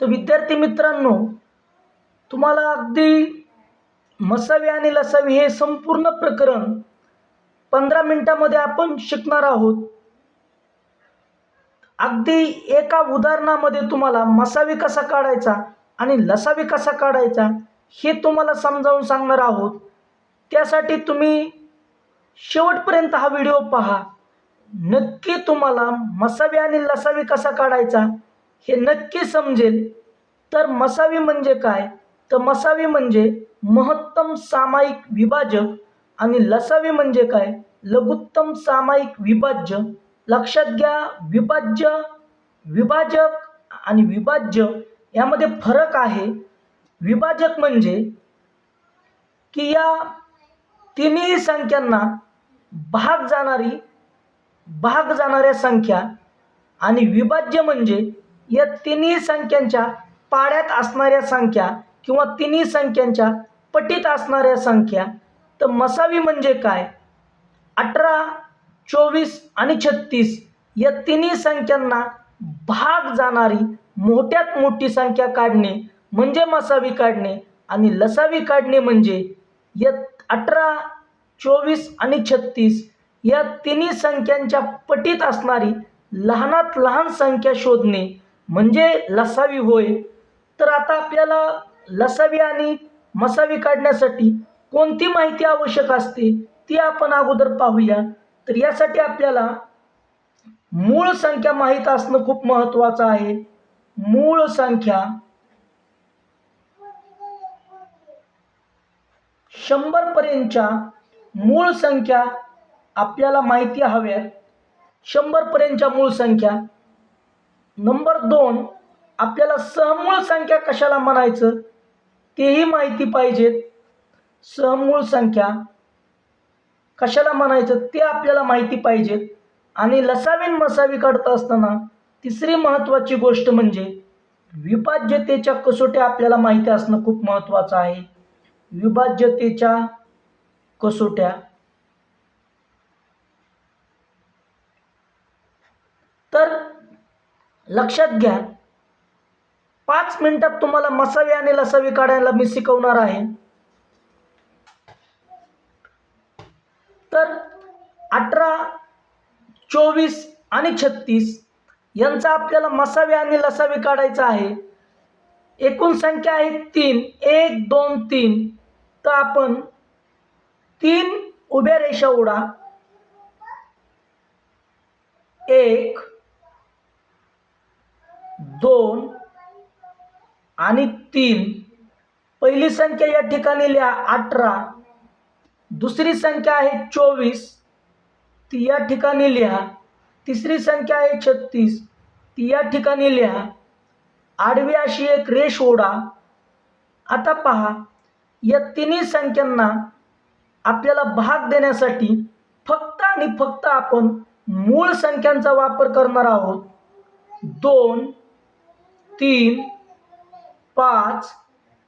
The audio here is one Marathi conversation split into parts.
तर विद्यार्थी मित्रांनो तुम्हाला अगदी मसावी आणि लसावी हे संपूर्ण प्रकरण पंधरा मिनटामध्ये आपण शिकणार आहोत. अगदी एका उदाहरणामध्ये तुम्हाला मसावी कसा काढायचा आणि लसावी कसा काढायचा हे तुम्हाला समजावून सांगणार आहोत. त्यासाठी तुम्ही शेवटपर्यंत हा व्हिडिओ पहा. नक्की तुम्हाला मसावी आणि लसावी कसा काढायचा हे नक्की समजेल. तर मसावी म्हणजे काय? तर मसावी म्हणजे महत्तम सामायिक विभाजक आणि लसावी म्हणजे काय? लघुत्तम सामायिक विभाज्य. लक्षात घ्या विभाज्य विभाजक आणि विभाज्य यामध्ये फरक आहे. विभाजक म्हणजे की या तिन्ही संख्यांना भाग जाणारी भाग जाणाऱ्या संख्या आणि विभाज्य म्हणजे या तिन्ही संख्यांच्या पाड्यात असणाऱ्या संख्या किंवा तिन्ही संख्यांच्या पटीत असणाऱ्या संख्या तर मसावी म्हणजे काय? अठरा चोवीस आणि छत्तीस या तिन्ही संख्यांना भाग जाणारी मोठ्यात मोठी संख्या काढणे म्हणजे मसावी काढणे आणि लसावी काढणे म्हणजे या अठरा चोवीस आणि छत्तीस या तिन्ही संख्यांच्या पटीत असणारी लहानात लहान संख्या शोधणे म्हणजे लसावी होय. तर आता आपल्याला लसावी आणि मसावी काढण्यासाठी कोणती माहिती आवश्यक असते ती आपण अगोदर पाहूया. तर यासाठी आपल्याला मूळ संख्या माहीत असणं खूप महत्त्वाचं आहे. मूळ संख्या शंभरपर्यंतच्या मूळ संख्या आपल्याला माहिती हव्या शंभरपर्यंतच्या मूळ संख्या नंबर दोन आपल्याला सहमूळ संख्या कशाला म्हणायचं? तेही माहिती पाहिजेत. सहमूळ संख्या कशाला म्हणायचं? ते आपल्याला माहिती पाहिजेत. आणि लसावीन मसावी काढता असताना तिसरी महत्त्वाची गोष्ट म्हणजे विभाज्यतेच्या कसोट्या आपल्याला माहिती असणं खूप महत्त्वाचं आहे. विभाज्यतेच्या कसोट्या तर लक्षात घ्या. पाच मिनिटात तुम्हाला मसावी आणि लसावी काढायला मी शिकवणार आहे. तर अठरा चोवीस आणि छत्तीस यांचा आपल्याला मसावी आणि लसावी काढायचा आहे. एकूण संख्या आहे तीन. एक दोन तीन. तर आपण तीन उभ्या रेषा उडा. एक दोन आणि तीन. पहिली संख्या या ठिकाणी लिहा अठरा. दुसरी संख्या आहे चोवीस. ती या ठिकाणी लिहा. तिसरी संख्या आहे छत्तीस. ती या ठिकाणी लिहा. आडवी अशी एक रेष ओढा. आता पहा या तिन्ही संख्यांना आपल्याला भाग देण्यासाठी फक्त आणि फक्त आपण मूळ संख्यांचा वापर करणार आहोत. दोन तीन पाच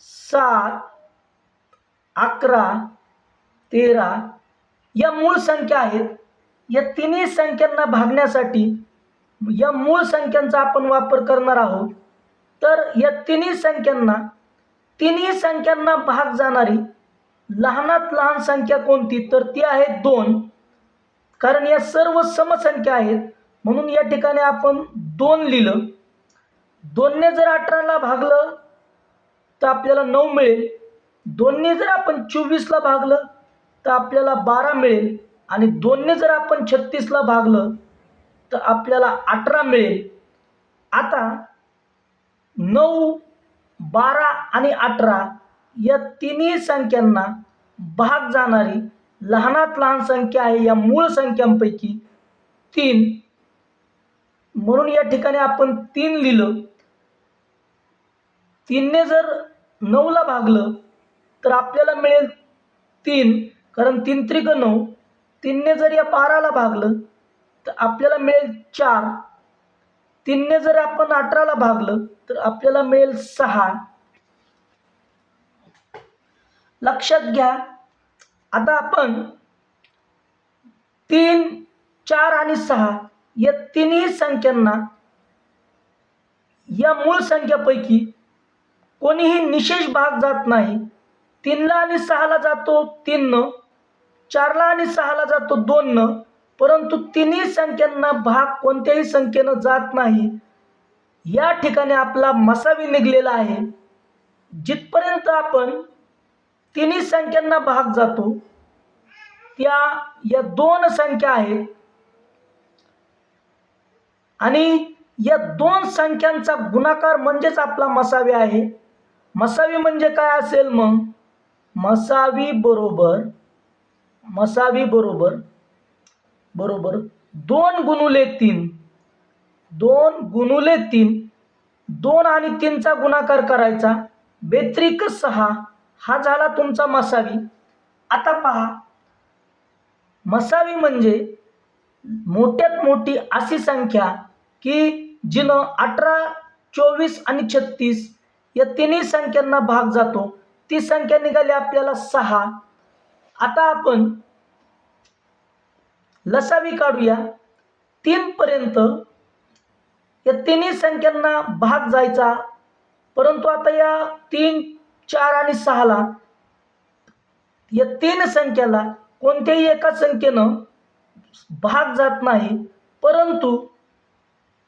सात अकरा तेरा या मूळ संख्या आहेत. या तिन्ही संख्यांना भागण्यासाठी या मूळ संख्यांचा आपण वापर करणार आहोत. तर या तिन्ही संख्यांना तिन्ही संख्यांना भाग जाणारी लहानात लहान संख्या कोणती? तर ती आहे दोन. कारण या सर्व समसंख्या आहेत. म्हणून या ठिकाणी आपण दोन लिहिलं. दोनने जर अठराला भागलं तर आपल्याला नऊ मिळेल. दोनने जर आपण चोवीसला भागलं तर आपल्याला बारा मिळेल. आणि दोनने जर आपण छत्तीसला भागलं तर आपल्याला अठरा मिळेल. आता नऊ बारा आणि अठरा या तिन्ही संख्यांना भाग जाणारी लहानात लहान संख्या आहे या मूळ संख्यांपैकी तीन. म्हणून या ठिकाणी आपण तीन लिहिलं. तीनने जर नऊला भागलं तर आपल्याला मिळेल तीन. कारण तीन त्रिक नऊ. तीनने जर या बाराला भागलं तर आपल्याला मिळेल चार. तीनने जर आपण अठराला भागलं तर आपल्याला मिळेल सहा. लक्षात घ्या. आता आपण तीन चार आणि सहा या तिन्ही संख्यांना या मूळ संख्यापैकी कोणीही निशेष भाग जात नाही. तीनला आणि सहाला जातो तीननं चारला आणि सहाला जातो दोननं परंतु तिन्ही संख्यांना भाग कोणत्याही संख्येनं जात नाही. या ठिकाणी आपला मसावी निघलेला आहे. जिथपर्यंत आपण तिन्ही संख्यांना भाग जातो त्या या दोन संख्या आहेत. आणि या दोन संख्यांचा गुणाकार म्हणजेच आपला मसावी आहे. मसावी म्हणजे काय असेल मग? मसावी बरोबर मसावी बरोबर बरोबर दोन गुणुले तीन दोन गुणुले तीन दोन आणि तीनचा गुणाकार करायचा बेत्रिक सहा हा झाला तुमचा मसावी. आता पहा मसावी म्हणजे मोठ्यात मोठी अशी संख्या की जिनं अठरा चोवीस आणि छत्तीस या तिन्ही संख्यांना भाग जातो. ती संख्या निघाली आपल्याला सहा. आता आपण लसावी काढूया. तीनपर्यंत या तिन्ही संख्यांना भाग जायचा. परंतु आता या तीन चार आणि सहाला या तीन संख्याला कोणत्याही एका संख्येनं भाग जात नाही. परंतु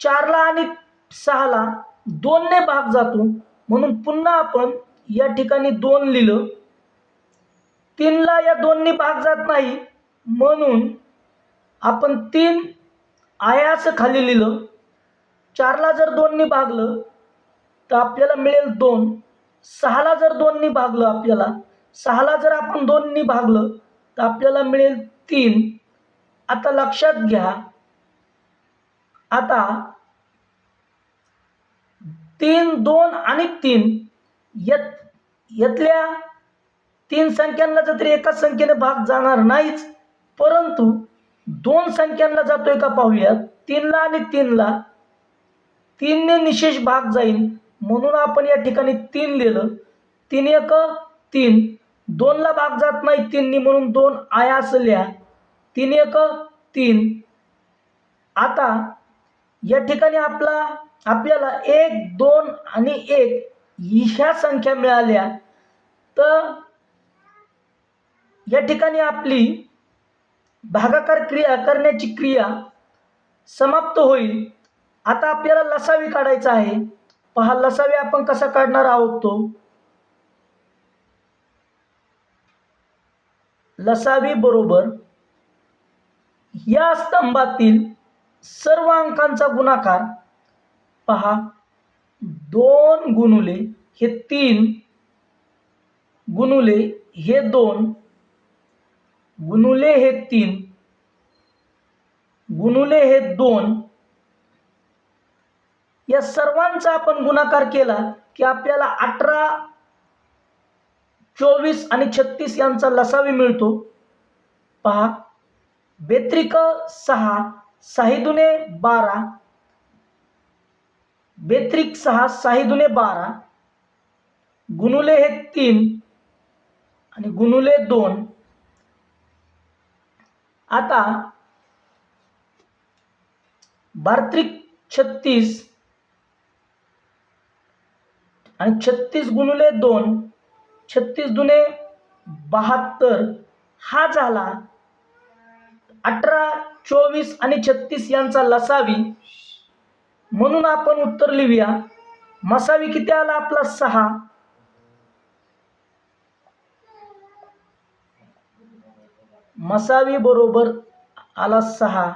चारला आणि सहाला दोनने भाग जातो. म्हणून पुन्हा आपण या ठिकाणी दोन लिहिलं. तीनला या दोन्ही भाग जात नाही. म्हणून आपण तीन आयास खाली लिहिलं. चारला जर दोननी भागलं तर आपल्याला मिळेल दोन. सहाला जर दोननी भागलं आपल्याला सहाला जर आपण दोननी भागलं तर आपल्याला मिळेल तीन. आता लक्षात घ्या. आता तीन दोन आणि तीन. यत यातल्या तीन संख्यांना जर एकाच संख्येने भाग जाणार नाहीच. परंतु दोन संख्यांना जातोय का पाहूया तीनला आणि तीनला तीनने निशेष भाग जाईल म्हणून आपण या ठिकाणी तीन लिहिलं. तीन एक तीन. दोनला भाग जात नाही तीननी म्हणून दोन आयास लिहा तीन एक तीन. आता या ठिकाणी आपला आपल्याला एक दोन आणि एक ह्या संख्या मिळाल्या. तर या ठिकाणी आपली भागाकार क्रिया करण्याची क्रिया समाप्त होईल. आता आपल्याला लसावी काढायचा आहे. पहा लसावी आपण कसा काढणार आहोत तो? लसावी बरोबर या स्तंभातील सर्व अंकांचा गुणाकार पहा दोन गुणुले हे तीन गुणुले हे दोन गुणुले हे तीन गुणुले हे दोन. या सर्वांचा आपण गुणाकार केला की आपल्याला अठरा चोवीस आणि छत्तीस यांचा लसावी मिळतो. पहा बेत्रिक सहा साहिदुने बारा. बेत्रिक सहा साहिदुने बारा. गुणुले हे तीन आणि गुणुले दोन. आता बार्त्रिक छत्तीस आणि छत्तीस गुणुले दोन. छत्तीस दुने बहात्तर. हा झाला अठरा चोवीस आणि छत्तीस यांचा लसावी. म्हणून आपण उत्तर लिहूया. मसावी किती आला आपला? सहा. मसावी बरोबर आला सहा.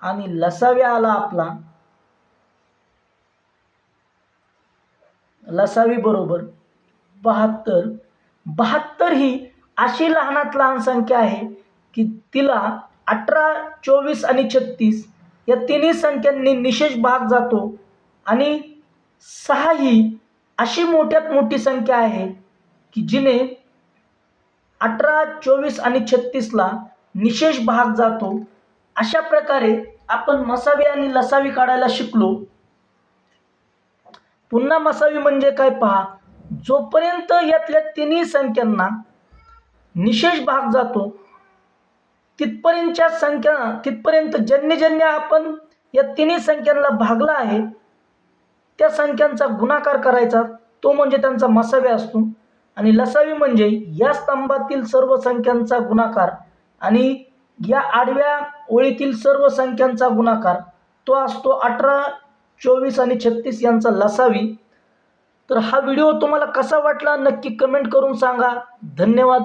आणि लसावी आला आपला? लसावी बरोबर बहात्तर. बहात्तर ही अशी लहानात लहान संख्या आहे की तिला अठरा चोवीस आणि छत्तीस या तिन्ही संख्यांनी निशेष भाग जातो. आणि सहा ही अशी मोठ्यात मोठी संख्या आहे की जिने अठरा चोवीस आणि छत्तीसला निशेष भाग जातो. अशा प्रकारे आपण मसावी आणि लसावी काढायला शिकलो. पुन्हा मसावी म्हणजे काय पहा? जोपर्यंत यातल्या तिन्ही संख्यांना निशेष भाग जातो तिथपर्यंतच्या संख्या तिथपर्यंत जन्य आपण या तिन्ही संख्यांना भागला आहे त्या संख्यांचा गुणाकार करायचा तो म्हणजे त्यांचा मसावी असतो. आणि लसावी म्हणजे या स्तंभातील सर्व संख्यांचा गुणाकार आणि या आडव्या ओळीतील सर्व संख्यांचा गुणाकार तो असतो अठरा चोवीस आणि छत्तीस यांचा लसावी. तर हा व्हिडिओ तुम्हाला कसा वाटला नक्की कमेंट करून सांगा. धन्यवाद.